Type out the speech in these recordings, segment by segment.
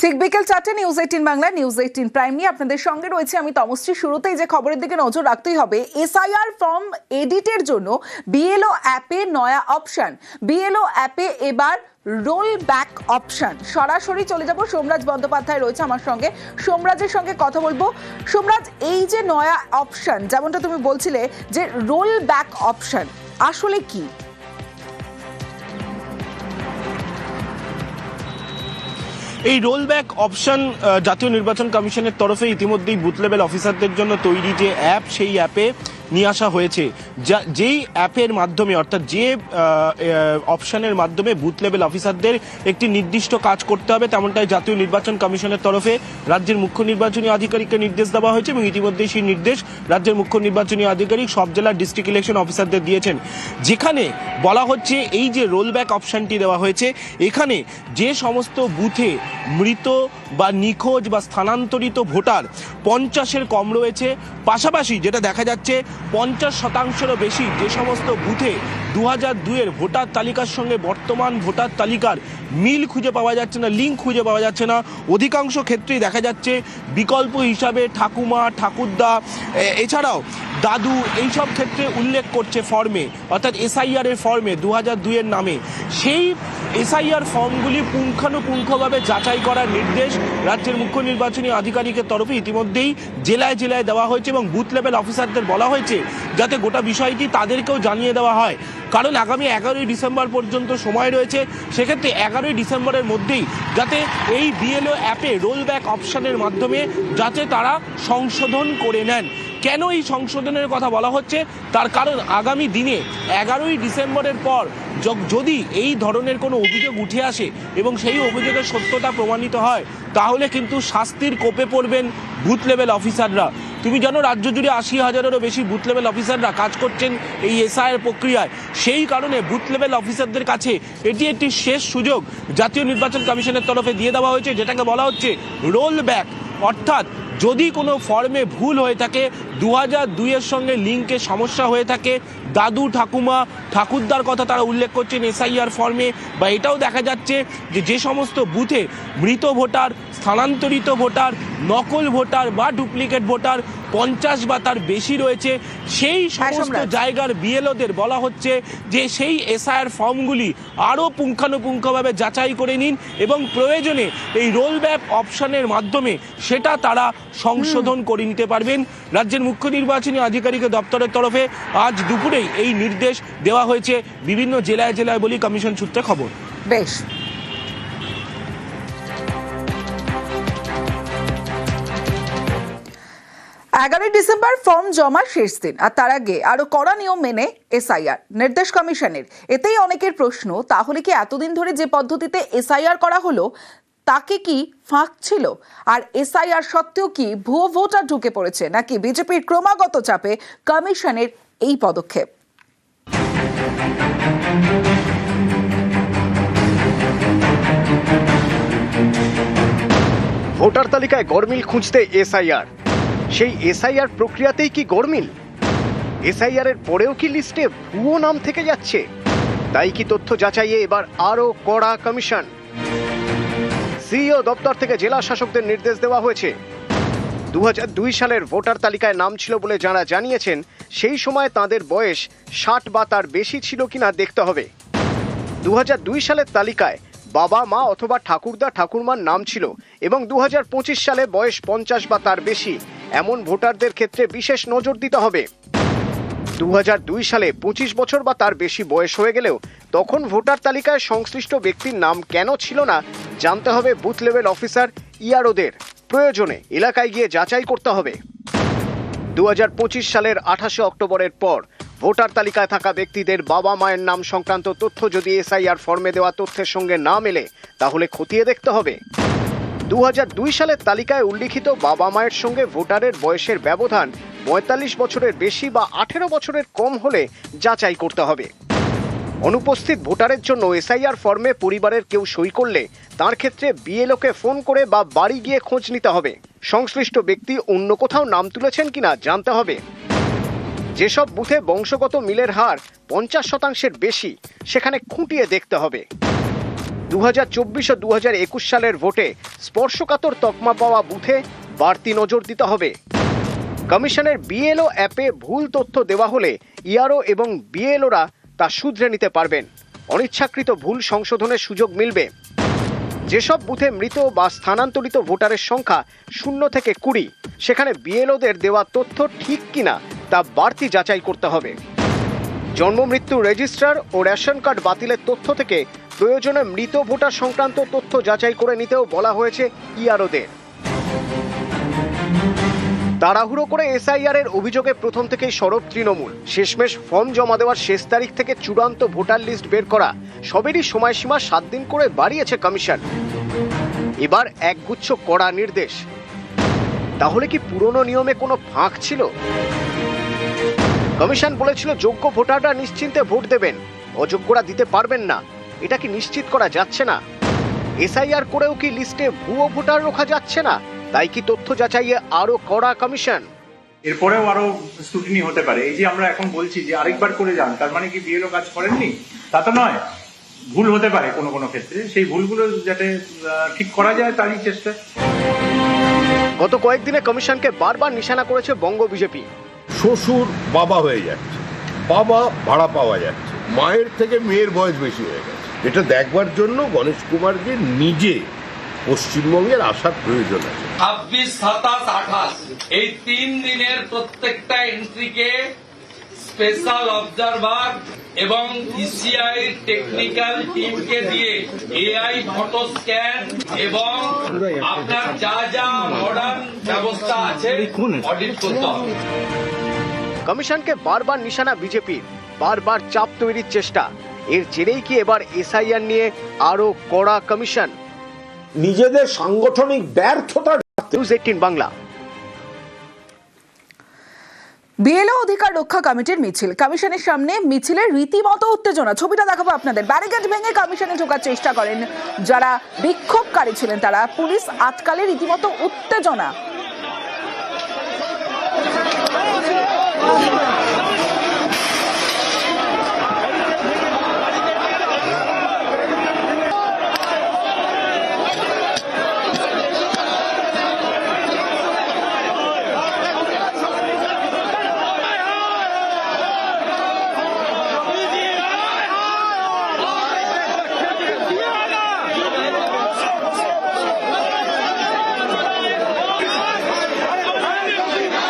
ঠিক বিকেল চারটে news eighteen Bangla news eighteen prime নিয়ে আপনাদের সঙ্গে রয়েছে আমি তমশ্রী শুরুতেই যে খবরের দিকে নজর রাখতেই হবে এসআইআর ফর্ম এডিটের জন্য বিএলও অ্যাপে নয়া অপশন বিএলও অ্যাপে এবার রোল ব্যাক অপশন সরাসরি চলে যাব, সোমরাজ বন্দ্যোপাধ্যায় রয়েছে আমার সঙ্গে। সোমরাজের সঙ্গে কথা বলব। সোমরাজ, এই যে নয়া অপশন যেমনটা তুমি বলছিলে যে রোল ব্যাক অপশন আসলে কি? এই রোল ব্যাক অপশন জাতীয় নির্বাচন কমিশনের তরফে ইতিমধ্যেই বুথ লেভেল অফিসারদের জন্য তৈরি যে অ্যাপ সেই অ্যাপে নিয়ে আসা হয়েছে। যা, যেই অ্যাপের মাধ্যমে, অর্থাৎ যে অপশনের মাধ্যমে বুথ লেভেল অফিসারদের একটি নির্দিষ্ট কাজ করতে হবে, তেমনটাই জাতীয় নির্বাচন কমিশনের তরফে রাজ্যের মুখ্য নির্বাচনী আধিকারিককে নির্দেশ দেওয়া হয়েছে এবং ইতিমধ্যেই সেই নির্দেশ রাজ্যের মুখ্য নির্বাচনী আধিকারিক সব জেলার ডিস্ট্রিক্ট ইলেকশন অফিসারদের দিয়েছেন। যেখানে বলা হচ্ছে এই যে রোলব্যাক অপশানটি দেওয়া হয়েছে, এখানে যে সমস্ত বুথে মৃত বা নিখোঁজ বা স্থানান্তরিত ভোটার পঞ্চাশের কম রয়েছে। পাশাপাশি যেটা দেখা যাচ্ছে, পঞ্চাশ শতাংশেরও বেশি যে সমস্ত বুথে দু হাজার দুয়ের ভোটার তালিকার সঙ্গে বর্তমান ভোটার তালিকার মিল খুঁজে পাওয়া যাচ্ছে না, লিঙ্ক খুঁজে পাওয়া যাচ্ছে না। অধিকাংশ ক্ষেত্রেই দেখা যাচ্ছে বিকল্প হিসাবে ঠাকুমা, ঠাকুরদা এছাড়াও দাদু এইসব ক্ষেত্রে উল্লেখ করছে ফর্মে অর্থাৎ এসআইআর এর ফর্মে দু হাজার দুইয়ের নামে। সেই এসআইআর ফর্মগুলি পুঙ্খানুপুঙ্খভাবে যাচাই করার নির্দেশ রাজ্যের মুখ্য নির্বাচনী আধিকারিকের তরফে ইতিমধ্যেই জেলায় জেলায় দেওয়া হয়েছে এবং বুথ লেভেল অফিসারদের বলা হয়েছে যাতে গোটা বিষয়টি তাদেরকেও জানিয়ে দেওয়া হয়। কারণ আগামী এগারোই ডিসেম্বর পর্যন্ত সময় রয়েছে, সেক্ষেত্রে এগারোই ডিসেম্বরের মধ্যেই যাতে এই বিএলও অ্যাপে রোল ব্যাক অপশানের মাধ্যমে যাতে তারা সংশোধন করে নেন। কেন এই সংশোধনের কথা বলা হচ্ছে? তার কারণ আগামী দিনে এগারোই ডিসেম্বরের পর যদি এই ধরনের কোনো অভিযোগ উঠে আসে এবং সেই অভিযোগের সত্যতা প্রমাণিত হয়, তাহলে কিন্তু শাস্তির কোপে পড়বেন বুথ লেভেল অফিসাররা। তুমি জানো রাজ্য জুড়ে আশি হাজারেরও বেশি বুথ লেভেল অফিসাররা কাজ করছেন এই এসআইয়ের প্রক্রিয়ায়। সেই কারণে বুথ লেভেল অফিসারদের কাছে এটি একটি শেষ সুযোগ। জাতীয় নির্বাচন কমিশনের তরফে দিয়ে দেওয়া হয়েছে, যেটাকে বলা হচ্ছে রোল ব্যাক। অর্থাৎ যদি কোনো ফর্মে ভুল হয়ে থাকে দু হাজার দুইয়ের সঙ্গে লিঙ্কে সমস্যা হয়ে থাকে দাদু ঠাকুমা ঠাকুরদার কথা তারা উল্লেখ করছেন এসআইআর ফর্মে বা এটাও দেখা যাচ্ছে যে যে সমস্ত বুথে মৃত ভোটার স্থানান্তরিত ভোটার নকল ভোটার বা ডুপ্লিকেট ভোটার পঞ্চাশ বা তার বেশি রয়েছে সেই সমস্ত জায়গার বিএলওদের বলা হচ্ছে যে সেই এসআইআর ফর্মগুলি আরও পুঙ্খানুপুঙ্খভাবে যাচাই করে নিন এবং প্রয়োজনে এই রোল ব্যাক অপশনের মাধ্যমে সেটা তারা সংশোধন করে নিতে পারবেন। রাজ্যের মুখ্য নির্বাচনী আধিকারিকের দপ্তরের তরফে আজ দুপুরেই এই নির্দেশ দেওয়া হয়েছে বিভিন্ন জেলায় জেলায় বলি কমিশন সূত্রে খবর। বেশ। এগারোই ডিসেম্বর ফর্ম জমা শেষ দিন আর তার আগে আরও কড়া নিয়ম মেনে এসআইআর নির্দেশ কমিশনের। এতেই অনেকের প্রশ্ন তাহলে কি এতদিন ধরে যে পদ্ধতিতে এসআইআর করা হলো তাকে কি ফাঁক ছিল? আর এসআইআর সত্ত্বেও কি ভুয়ো ভোটার ঢুকে পড়েছে নাকি বিজেপির ক্রমাগত চাপে কমিশনের এই পদক্ষেপ? ভোটার তালিকায় গরমিল খুঁজতে এসআইআর। সেই এসআইআর প্রক্রিয়াতেই কি গরমিল? এসআইআর এর পরেও কি লিস্টে ভুয়ো নাম থেকে যাচ্ছে? তাই কি তথ্য যাচাইয়ে এবার আরও কড়া কমিশন? সিইও দপ্তর থেকে জেলা শাসকদের নির্দেশ দেওয়া হয়েছে। দু দুই সালের ভোটার তালিকায় নাম ছিল বলে যারা জানিয়েছেন, সেই সময় তাদের বয়স ষাট বা তার বেশি ছিল কিনা দেখতে হবে। দু দুই সালের তালিকায় বাবা, মা অথবা ঠাকুরদা, ঠাকুরমার নাম ছিল এবং দু হাজার পঁচিশ সালে বয়স পঞ্চাশ বা তার বেশি। এমন ভোটারদের ক্ষেত্রে বিশেষ নজর দিতে হবে। দু হাজার দুই সালে পঁচিশ বছর বা তার বেশি বয়স হয়ে গেলেও তখন ভোটার তালিকায় সংশ্লিষ্ট ব্যক্তির নাম কেন ছিল না, জানতে হবে বুথ লেভেল অফিসার ইয়ারোদের। প্রয়োজনে এলাকায় গিয়ে যাচাই করতে হবে। দু হাজার পঁচিশ সালের আঠাশে অক্টোবরের পর ভোটার তালিকায় থাকা ব্যক্তিদের বাবা মায়ের নাম সংক্রান্ত তথ্য যদি এসআইআর ফর্মে দেওয়া তথ্যের সঙ্গে না মেলে, তাহলে খতিয়ে দেখতে হবে। দু হাজার দুই সালের তালিকায় উল্লিখিত বাবা মায়ের সঙ্গে ভোটারের বয়সের ব্যবধান পঁয়তাল্লিশ বছরের বেশি বা আঠেরো বছরের কম হলে যাচাই করতে হবে। অনুপস্থিত ভোটারের জন্য এসআইআর ফর্মে পরিবারের কেউ সই করলে তার ক্ষেত্রে বিএলওকে ফোন করে বা বাড়ি গিয়ে খোঁজ নিতে হবে। সংশ্লিষ্ট ব্যক্তি অন্য কোথাও নাম তুলেছেন কিনা জানতে হবে। যেসব বুথে বংশগত মিলের হার পঞ্চাশ শতাংশের বেশি, সেখানে খুঁটিয়ে দেখতে হবে। দু হাজার চব্বিশ ও দু হাজার একুশ সালের ভোটে স্পর্শকাতর তকমা পাওয়া বুথে বাড়তি নজর দিতে হবে। কমিশনের বিএলও অ্যাপে ভুল তথ্য দেওয়া হলে ইআরও এবং বিএলওরা তা শুধরে নিতে পারবেন। অনিচ্ছাকৃত ভুল সংশোধনের সুযোগ মিলবে। যেসব বুথে মৃত বা স্থানান্তরিত ভোটারের সংখ্যা শূন্য থেকে কুড়ি, সেখানে বিএলওদের দেওয়া তথ্য ঠিক কিনা তা বাড়তি যাচাই করতে হবে। জন্ম, মৃত্যু রেজিস্ট্রার ও রেশন কার্ড বাতিলের তথ্য থেকে প্রয়োজনে মৃত ভোটার সংক্রান্ত তথ্য যাচাই করে নিতেও বলা হয়েছে ইআরওদের তাড়াহুড়ো করে এসআইআর এর অভিযোগে প্রথম থেকেই সরব তৃণমূল। শেষমেশ ফর্ম জমা দেওয়ার শেষ তারিখ থেকে চূড়ান্ত ভোটার লিস্ট বের করা সবেরই সময়সীমা সাত দিন করে বাড়িয়েছে কমিশন। এবার একগুচ্ছ কড়া নির্দেশ। তাহলে কি পুরনো নিয়মে কোনো ফাঁক ছিল? কমিশন বলেছিল যোগ্য ভোটাররা নিশ্চিন্তে ভোট দেবেন। অযোগ্যরা দিতে পারবেন না। এটা কি নিশ্চিত করা যাচ্ছে না? এসআইআর করেও কি লিস্টে ভুয়ো ভোটার রাখা যাচ্ছে না? তাই কি তথ্য যাচাইয়ে আরও কড়া কমিশন? এরপরেও আরও স্ক্রুটিনি হতে পারে। এই যে আমরা এখন বলছি যে আরেকবার করে যান তার মানে কি বিএলও কাজ করেননি? তা তো নয়। ভুল হতে পারে কোনো কোনো ক্ষেত্রে। সেই ভুলগুলো যাতে ঠিক করা যায় তারই চেষ্টা। গত কয়েকদিনে কমিশনকে বারবার নিশানা করেছে বঙ্গ বিজেপি। শ্বশুর বাবা হয়ে যাচ্ছে বাবা ভাড়া পাওয়া যাচ্ছে মায়ের থেকে মেয়ের বয়স বেশি হয়ে গেছে। এটা দেখবার জন্য গণেশ কুমারকে নিজে পশ্চিমবঙ্গের আসার প্রয়োজন আছে। ছাব্বিশ সাতাশ আঠাশ এই তিন দিনের প্রত্যেকটা এন্ট্রিকে স্পেশাল অবজারভার এবং ইসিআই টেকনিক্যাল টিমকে দিয়ে এআই ফটো স্ক্যান এবং আপনার যা যা মডার্ন ব্যবস্থা আছে অডিট করতে হবে। কমিশনকে বারবার নিশানা বিজেপি বারবার চাপ তৈরির চেষ্টা। এর জেরেই কি এবার এসআইআর নিয়ে আরও কড়া কমিশন? নিজেদের সাংগঠনিক ব্যর্থতা নিউজ এইটিন বাংলা। বিএলও অধিকার রক্ষা কমিটির মিছিল। কমিশনের সামনে মিছিলের রীতিমতো উত্তেজনা। ছবিটা দেখাবো আপনাদের। ব্যারিকেড ভেঙে কমিশনে ঢোকার চেষ্টা করেন যারা বিক্ষোভকারী ছিলেন তারা। পুলিশ আটকালে রীতিমতো উত্তেজনা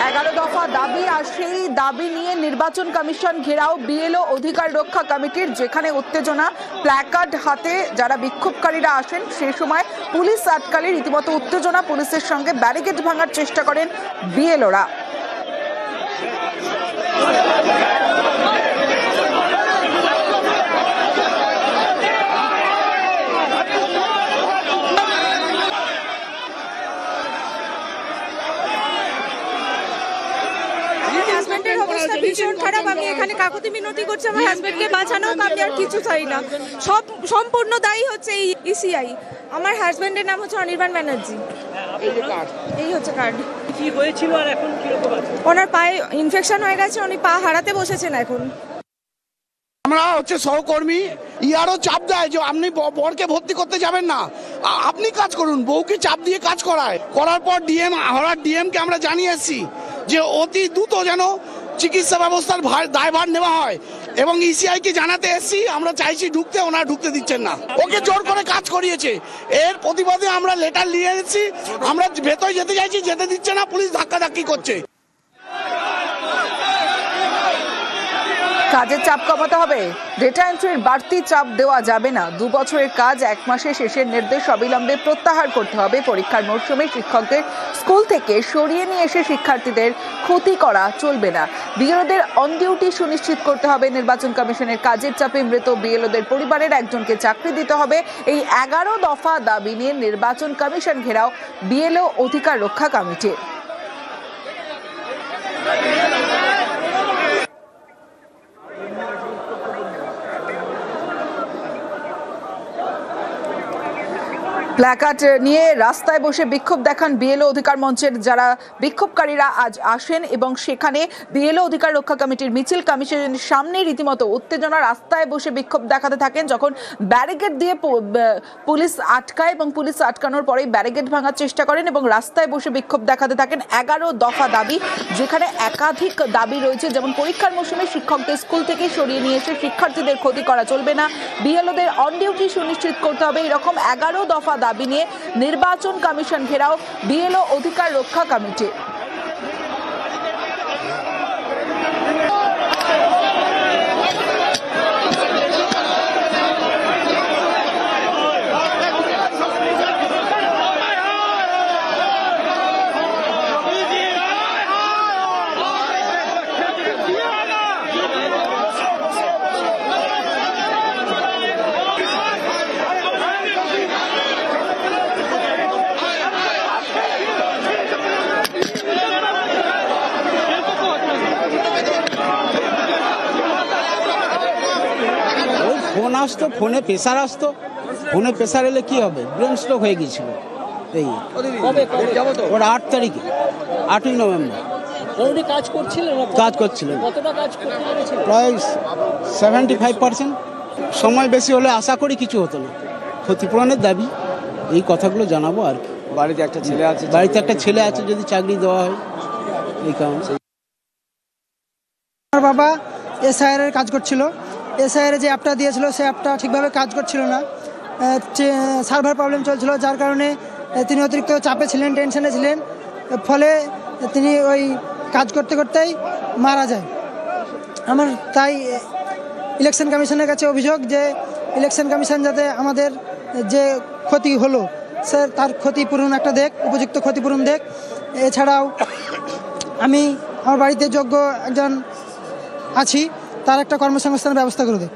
এগারো দফা দাবি আর সেই দাবি নিয়ে নির্বাচন ঘেরাও, বিএলও অধিকার রক্ষা কমিটির যেখানে উত্তেজনা প্ল্যাকার্ড হাতে যারা বিক্ষোভকারীরা আসেন, সে সময় পুলিশ আটকালে রীতিমতো উত্তেজনা পুলিশের সঙ্গে ব্যারিকেড ভাঙার চেষ্টা করেন বিএলওরা আমার হাজবেন্ডের অবস্থা ভীষণ খারাপ। আমি এখানে কাকুতি মিনতি করছি আমার হাজবেন্ডকে বাঁচানো আমি আর কিছু চাই না। সব সম্পূর্ণ দায়ী হচ্ছে এই ইসিআই আমার হাজবেন্ডের নাম হচ্ছে অনির্বাণ ব্যানার্জি। এই হচ্ছে কার্ড কি হয়েছিল আর এখন কীরকম আছে? ওনার পায়ে ইনফেকশন হয়ে গেছে উনি পা হারাতে বসেছেন এখন। আমরা হচ্ছে সহকর্মী ইয়ারও চাপ দেয় যে আপনি বরকে ভর্তি করতে যাবেন না। আপনি কাজ করুন বউকে চাপ দিয়ে কাজ করায়। করার পর ডিএম হাওড়ার ডিএমকে আমরা জানিয়ে এসেছি যে অতি দ্রুত যেন চিকিৎসা ব্যবস্থার ভার দায়ভার নেওয়া হয়। এবং ইসিআই কে জানাতে এসছি, আমরা চাইছি ঢুকতে, ওনারা ঢুকতে দিচ্ছেন না। ওকে জোর করে কাজ করিয়েছে। এর প্রতিবাদে আমরা লেটার নিয়ে এসেছি, আমরা ভেতরে যেতে চাইছি, যেতে দিচ্ছে না, পুলিশ ধাক্কাধাক্কি করছে। কাজের চাপ কমাতে হবে। ডেটা এন্ট্রির বাড়তি চাপ দেওয়া যাবে না। দু বছরের কাজ এক মাসে শেষের নির্দেশ অবিলম্বে প্রত্যাহার করতে হবে। পরীক্ষার মরশুমে শিক্ষকদের স্কুল থেকে সরিয়ে নিয়ে এসে শিক্ষার্থীদের ক্ষতি করা চলবে না। বিএলওদের অন ডিউটি সুনিশ্চিত করতে হবে। নির্বাচন কমিশনের কাজের চাপে মৃত বিএলওদের পরিবারের একজনকে চাকরি দিতে হবে। এই এগারো দফা দাবি নিয়ে নির্বাচন কমিশন ঘেরাও বিএলও অধিকার রক্ষা কমিটির। প্ল্যাকার্ড নিয়ে রাস্তায় বসে বিক্ষোভ দেখান বিএলও অধিকার মঞ্চের যারা বিক্ষোভকারীরা আজ আসেন এবং সেখানে বিএলও অধিকার রক্ষা কমিটির মিছিল কমিশনের সামনে রীতিমতো উত্তেজনা, রাস্তায় বসে বিক্ষোভ দেখাতে থাকেন যখন ব্যারিকেড দিয়ে পুলিশ আটকায় এবং পুলিশ আটকানোর পরেই ব্যারিকেড ভাঙার চেষ্টা করেন এবং রাস্তায় বসে বিক্ষোভ দেখাতে থাকেন এগারো দফা দাবি, যেখানে একাধিক দাবি রয়েছে। যেমন পরীক্ষার মৌসুমে শিক্ষকদের স্কুল থেকে সরিয়ে নিয়ে এসে শিক্ষার্থীদের ক্ষতি করা চলবে না। বিএলওদের অন ডিউটি সুনিশ্চিত করতে হবে। এরকম এগারো দফা দাবি নিয়ে নির্বাচন কমিশন ঘেরাও বিএলও অধিকার রক্ষা কমিটি ওই ফোন প্রেশার আসতো ফোনে প্রেশার এলে কি হবে? ব্রেন স্ট্রোক হয়ে গিয়েছিল। এই ওটা আট তারিখে আটই নভেম্বর। কাজ করছিলেন? কাজ করছিলেন কতটা কাজ করতে পেরেছিলেন? প্রায় সেভেন্টি ফাইভ পার্সেন্ট সময় বেশি হলে আশা করি কিছু হতো না। ক্ষতিপূরণের দাবি এই কথাগুলো জানাব আর কি। বাড়িতে একটা ছেলে আছে বাড়িতে একটা ছেলে আছে যদি চাকরি দেওয়া হয় এই কারণে। আমার বাবা এসআইআর এর কাজ করছিল। এসআইআর যে অ্যাপটা দিয়েছিল, সে অ্যাপটা ঠিকভাবে কাজ করছিল না। সার্ভার প্রবলেম চলছিল, যার কারণে তিনি অতিরিক্ত চাপে ছিলেন টেনশনে ছিলেন। ফলে তিনি ওই কাজ করতে করতেই মারা যায়। আমার তাই ইলেকশন কমিশনের কাছে অভিযোগ যে ইলেকশন কমিশন যাতে আমাদের যে ক্ষতি হলো স্যার তার ক্ষতিপূরণ একটা দেখ, উপযুক্ত ক্ষতিপূরণ দেখ। এছাড়াও, আমি আমার বাড়িতে যোগ্য একজন আছি। তার একটা কর্মসংস্থানের ব্যবস্থা করে দেয়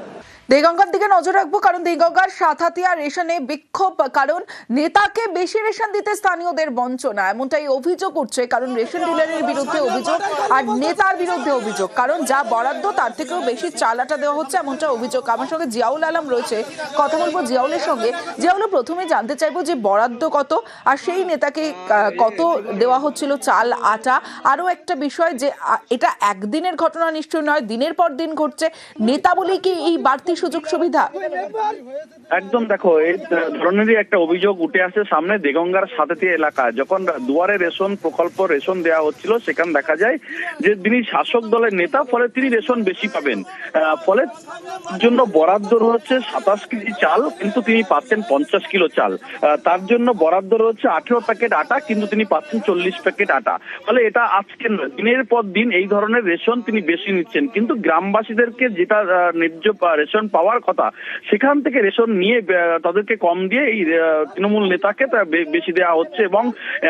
দেগঙ্গার দিকে নজর রাখব, কারণ দেগঙ্গার সাথাতিয়া রেশনে বিক্ষোভ, কারণ নেতাকে বেশি রেশন দিতে স্থানীয়দের বঞ্চনা, এমনটাই অভিযোগ উঠছে, কারণ রেশন ডিলারের বিরুদ্ধে অভিযোগ আর নেতার বিরুদ্ধে অভিযোগ, কারণ যা বরাদ্দ তার থেকেও বেশি চালাটা দেওয়া হচ্ছে, এমনটা অভিযোগ। আমার সঙ্গে জিয়াউল আলম রয়েছে, কথা বলব জিয়াউলের সঙ্গে। জিয়াউল প্রথমে জানতে চাইব যে বরাদ্দ কত, আর সেই নেতাকে কত দেওয়া হচ্ছিল চাল, আটা? আরও একটা বিষয় যে এটা একদিনের ঘটনা নিশ্চয় নয়, দিনের পর দিন ঘটছে। নেতা বলেই কি এই বাড়তি সুযোগ সুবিধা? একদম দেখো, এই ধরনেরই একটা অভিযোগ উঠে আসে সামনে দেগঙ্গার সাথেতি এলাকায় যখন দুয়ারে রেশন প্রকল্প রেশন দেওয়া হচ্ছিল, সেখানে দেখা যায় যে তিনি শাসক দলের নেতা, ফলে তিনি রেশন বেশি পাবেন। ফলে জন্য বরাদ্দ রয়েছে সাতাশ কেজি চাল, কিন্তু তিনি পাচ্ছেন পঞ্চাশ কিলো চাল। তার জন্য বরাদ্দ রয়েছে আঠেরো প্যাকেট আটা, কিন্তু তিনি পাচ্ছেন চল্লিশ প্যাকেট আটা। ফলে এটা আজকে দিনের পর দিন এই ধরনের রেশন তিনি বেশি নিচ্ছেন। কিন্তু গ্রামবাসীদেরকে যেটা ন্যায্য রেশন পাওয়ার কথা, সেখান থেকে রেশন নিয়ে তাদেরকে কম দিয়ে এই তৃণমূল নেতাকে বেশি দেওয়া হচ্ছে এবং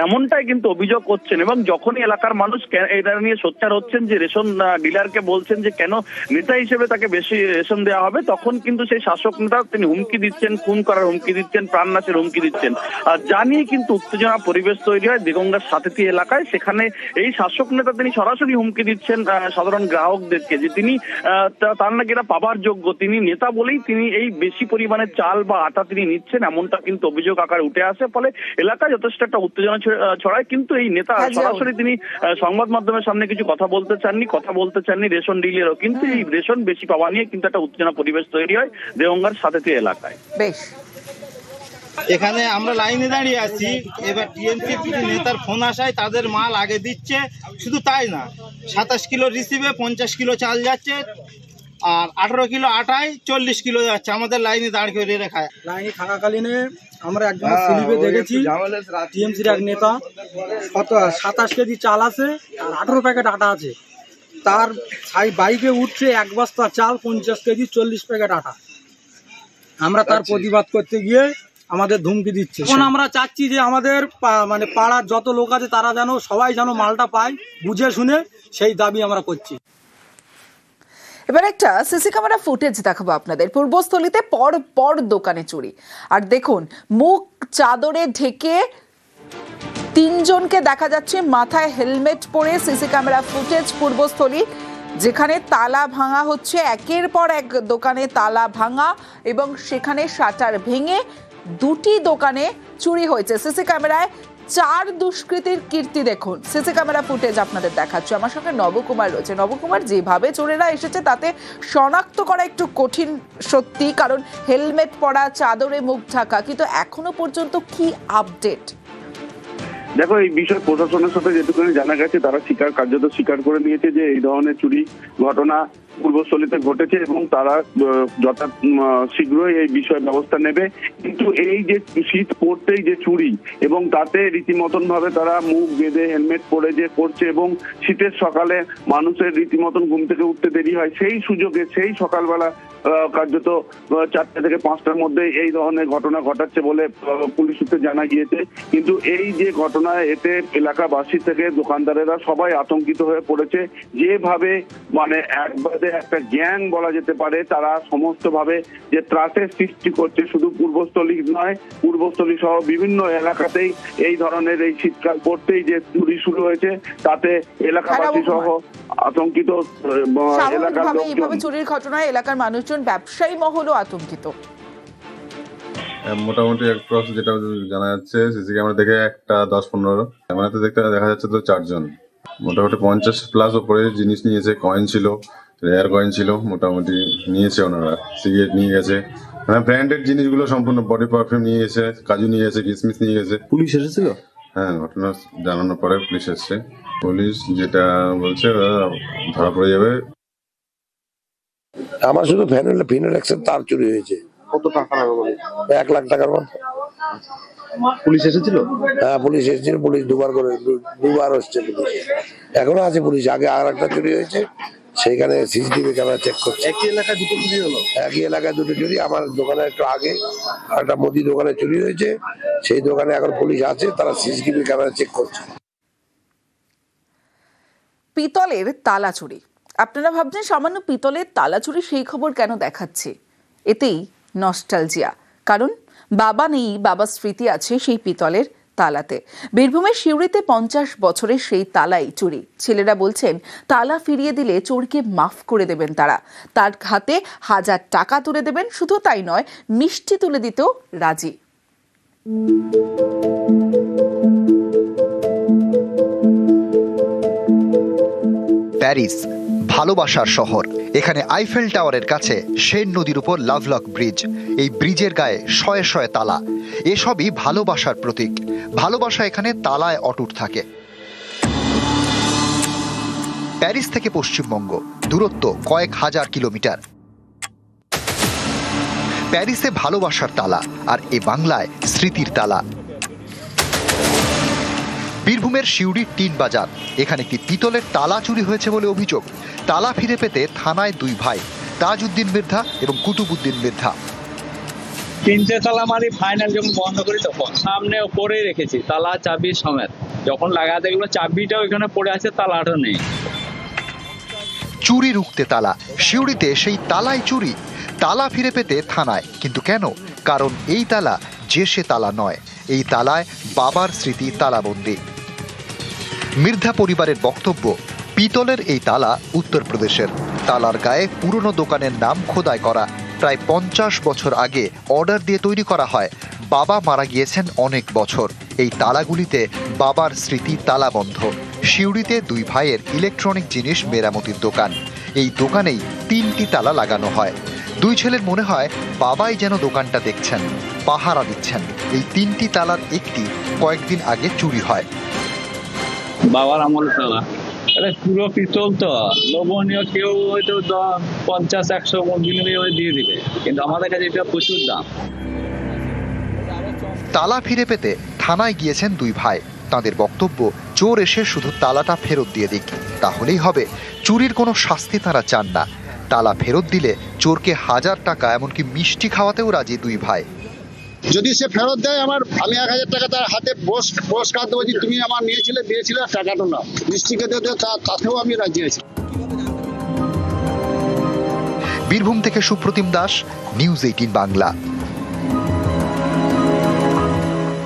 এমনটাই কিন্তু অভিযোগ করছেন এবং যখনই এলাকার মানুষ এটা নিয়ে সোচ্চার হচ্ছেন যে রেশন ডিলারকে বলছেন যে কেন নেতা হিসেবে তাকে বেশি রেশন দেওয়া হবে, তখন কিন্তু সেই শাসক নেতা তিনি হুমকি দিচ্ছেন, খুন করার হুমকি দিচ্ছেন, প্রাণনাশের হুমকি দিচ্ছেন। আর জানিয়ে কিন্তু উত্তেজনা পরিবেশ তৈরি হয় দিগঙ্গার সাথেতি এলাকায়, সেখানে এই শাসক নেতা তিনি সরাসরি হুমকি দিচ্ছেন সাধারণ গ্রাহকদেরকে যে তিনি তার নাকি এটা পাবার যোগ্য, তিনি নেতা বলেই তিনি এই বেশি পরিমাণে চাল বা আটা তিনি নিচ্ছেন এমনটা কিন্তু অভিযোগ আকারে উঠে আসে। ফলে এলাকায় যথেষ্ট একটা উত্তেজনা ছড়ায়। কিন্তু এই নেতা হ্যাঁ, সরাসরি তিনি সংবাদ মাধ্যমের সামনে কিছু কথা বলতে চাননি কথা বলতে চাননি রেশন ডিলেরও। কিন্তু এই রেশন বেশি পাওয়া নিয়ে কিন্তু একটা উত্তেজনা পরিবেশ তৈরি হয় দেওঙ্গার সাথেতি এলাকায়। বেশ। এখানে আমরা লাইনে দাঁড়িয়ে আছি। এবার টিএমসি কিছু নেতার ফোন আসায় তাদের মাল আগে দিচ্ছে। শুধু তাই না সাতাশ কিলো রিসিভে পঞ্চাশ কিলো চাল যাচ্ছে। আর আঠারো কিলো আটায় চল্লিশ কিলো যাচ্ছে। আমাদের লাইনে দাঁড় করে রেখায় লাইনে থাকাকালীনে আমরা একজন স্লিপে দেখেছি। টিএমসির এক নেতা। কত সাতাশ কেজি চাল আছে আর আঠেরো প্যাকেট আটা আছে। তার ছাই বাইকে উঠছে এক বস্তা চাল পঞ্চাশ কেজি চল্লিশ প্যাকেট আটা। আমরা তার প্রতিবাদ করতে গিয়ে আমাদের ধুমকি দিচ্ছে। এখন আমরা চাচ্ছি যে আমাদের পা- মানে পাড়ার যত লোক আছে তারা যেন সবাই যেন মালটা পায় বুঝে শুনে সেই দাবি আমরা করছি। এবার একটা সিসি ক্যামেরা ফুটেজ দেখাবো আপনাদের। পূর্বস্থলীতে পর পর দোকানে চুরি। আর দেখুন, মুখ চাদরে ঢেকে তিনজনকে দেখা যাচ্ছে, মাথায় হেলমেট পরে সিসি ক্যামেরা ফুটেজ পূর্বস্থলী, যেখানে তালা ভাঙা হচ্ছে। একের পর এক দোকানে তালা ভাঙা এবং সেখানে শাটার ভেঙে দুটি দোকানে চুরি হয়েছে। সিসি ক্যামেরায় চার দুষ্কৃতীর কীর্তি দেখুন। সিসি ক্যামেরা ফুটেজ আপনাদের দেখাচ্ছি। আমার সঙ্গে নবকুমার রয়েছে। নবকুমার, যেভাবে চোরেরা এসেছে, তাতে শনাক্ত করা একটু কঠিন সত্যি, কারণ হেলমেট পরা, চাদরে মুখ ঢাকা। কিন্তু এখনও পর্যন্ত কি আপডেট? দেখো, এই বিষয়ে প্রশাসনের সাথে যেটুকুনি জানা গেছে, তারা স্বীকার, কার্যত স্বীকার করে নিয়েছে যে এই ধরনের চুরি ঘটনা পূর্বস্থলীতে ঘটেছে এবং তারা যথা শীঘ্রই এই বিষয়ে ব্যবস্থা নেবে। কিন্তু এই যে শীত পড়তেই যে চুরি এবং তাতে রীতিমতন ভাবে তারা মুখ বেঁধে হেলমেট পরে যে করছে এবং শীতের সকালে মানুষের রীতিমতন ঘুম থেকে উঠতে দেরি হয়, সেই সুযোগে সেই সকালবেলা কার্যত চারটে থেকে পাঁচটার মধ্যে এই ধরনের ঘটনা ঘটাচ্ছে বলে পুলিশ সূত্রে জানা গিয়েছে। কিন্তু এই যে ঘটনা, এতে এলাকাবাসী থেকে দোকানদারেরা সবাই আতঙ্কিত হয়ে পড়েছে। যেভাবে মানে একবারে একটা গ্যাং বলা যেতে পারে তারা সমস্ত ভাবে যে ত্রাসের সৃষ্টি করছে শুধু পূর্বস্থলী নয় পূর্বস্থলী সহ বিভিন্ন এলাকাতেই এই ধরনের এই শীতকাল পড়তেই যে চুরি শুরু হয়েছে তাতে এলাকাবাসী সহ আতঙ্কিত এলাকার এইভাবে চুরির ঘটনায় এলাকার মানুষজন ব্যবসায়ী মহলও আতঙ্কিত। মোটামুটি অ্যাপ্রক্স যেটা জানা যাচ্ছে সিসি ক্যামেরা দেখে একটা দশ পনেরো। ক্যামেরাতে দেখতে দেখা যাচ্ছে তো চারজন। মোটামুটি পঞ্চাশ প্লাস ওপরে জিনিস নিয়েছে কয়েন ছিল। রেয়ার কয়েন ছিল মোটামুটি নিয়েছে ওনারা সিগারেট নিয়ে গেছে। মানে ব্র্যান্ডেড জিনিসগুলো সম্পূর্ণ বডি পারফিউম নিয়ে গেছে কাজু নিয়ে গেছে কিসমিস নিয়ে গেছে। পুলিশ এসেছিল? হ্যাঁ ঘটনা জানানোর পরে পুলিশ এসছে। পুলিশ যেটা বলছে ধরা পড়ে যাবে। আমার শুধু ফ্যানেল ফিনোলেক্সের তার চুরি হয়েছে। কত টাকা লাগবে এক লাখ টাকার মতো। পুলিশ এসেছিল? হ্যাঁ পুলিশ এসেছিল পুলিশ দুবার করে দুবার হচ্ছে পুলিশ। এখনও আছে পুলিশ আগে আর একটা চুরি হয়েছে। সেইখানে সিসিটিভি ক্যামেরা চেক করছে। একই এলাকায় দুটো চুরি হলো? একই এলাকায় দুটো চুরি আমার দোকানে একটু আগে আর একটা মুদি দোকানে চুরি হয়েছে সেই দোকানে এখন পুলিশ আছে তারা সিসিটিভি ক্যামেরা চেক করছে। পিতলের তালা চুরি। আপনারা ভাবছেন সামান্য পিতলের তালা চুরি সেই খবর কেন দেখাচ্ছে? এতেই নস্টালজিয়া কারণ বাবা নেই বাবার স্মৃতি আছে সেই পিতলের। তালাতে। বীরভূমের সিউড়িতে পঞ্চাশ বছরের সেই তালাই চুরি। ছেলেরা বলছেন, তালা ফিরিয়ে দিলে চোরকে মাফ করে দেবেন তারা। তার হাতে হাজার টাকা তুলে দেবেন, শুধু তাই নয়, মিষ্টি তুলে দিতেও রাজি। প্যারিস। ভালোবাসার শহর। এখানে আইফেল টাওয়ারের কাছে সেন নদীর উপর লাভলক ব্রিজ এই ব্রিজের গায়ে শয়ে শয়ে তালা। এসবই ভালোবাসার প্রতীক। ভালোবাসা এখানে তালায় অটুট থাকে। প্যারিস থেকে পশ্চিমবঙ্গ। দূরত্ব কয়েক হাজার কিলোমিটার। প্যারিসে ভালোবাসার তালা আর এ বাংলায় স্মৃতির তালা। বীরভূমের সিউড়ির টিন বাজার। এখানে একটি পিতলের তালা চুরি হয়েছে বলে অভিযোগ। তালা ফিরে পেতে থানায় দুই ভাই তাজউদ্দিন মৃদ্ধা এবং কুতুবুদ্দিন মৃদ্ধা তিনটে তালা মারি ফাইনাল যখন বন্ধ করি তখন সামনে পরে রেখেছি তালা চাবি সমেত। যখন লাগা দেখল চাবিটা ওইখানে পড়ে আছে তালাটা নেই। চুরি রুখতে তালা। সিউড়িতে সেই তালায় চুরি। তালা ফিরে পেতে থানায়। কিন্তু কেন? কারণ এই তালা যে সে তালা নয়। এই তালায় বাবার স্মৃতি তালাবন্দি। মির্ধা পরিবারের বক্তব্য, পিতলের এই তালা উত্তরপ্রদেশের। তালার গায়ে পুরনো দোকানের নাম খোদাই করা। প্রায় পঞ্চাশ বছর আগে অর্ডার দিয়ে তৈরি করা হয়। বাবা মারা গিয়েছেন অনেক বছর। এই তালাগুলিতে বাবার স্মৃতি তালাবন্ধ। সিউড়িতে দুই ভাইয়ের ইলেকট্রনিক জিনিস মেরামতির দোকান। এই দোকানেই তিনটি তালা লাগানো হয়। দুই ছেলের মনে হয়, বাবাই যেন দোকানটা দেখছেন, পাহারা দিচ্ছেন। এই তিনটি তালার একটি কয়েকদিন আগে চুরি হয়। বাবার আমল তালা আরে পুরো পিতল তো। লোভনীয় কেউ হয়তো পঞ্চাশ, একশো হয়ে দিয়ে দিবে। কিন্তু আমাদের কাছে এটা প্রচুর দাম। তালা ফিরে পেতে থানায় গিয়েছেন দুই ভাই। তাদের বক্তব্য, চোর এসে শুধু তালাটা ফেরত দিয়ে দিক, তাহলেই হবে। চুরির কোনো শাস্তি তারা চান না। তালা ফেরত দিলে চোরকে হাজার টাকা, এমনকি মিষ্টি খাওয়াতেও রাজি দুই ভাই। যদি সে ফেরত দেয় আমার, আমি এক হাজার টাকা তার হাতে বস পুরস্কার দেবো যে তুমি আমার নিয়েছিলে, দিয়েছিলে, টাকাটা না মিষ্টিকে দিয়ে তাতেও আমি রাজি আছি। বীরভূম থেকে সুপ্রতিম দাস, নিউজ এইটিন বাংলা।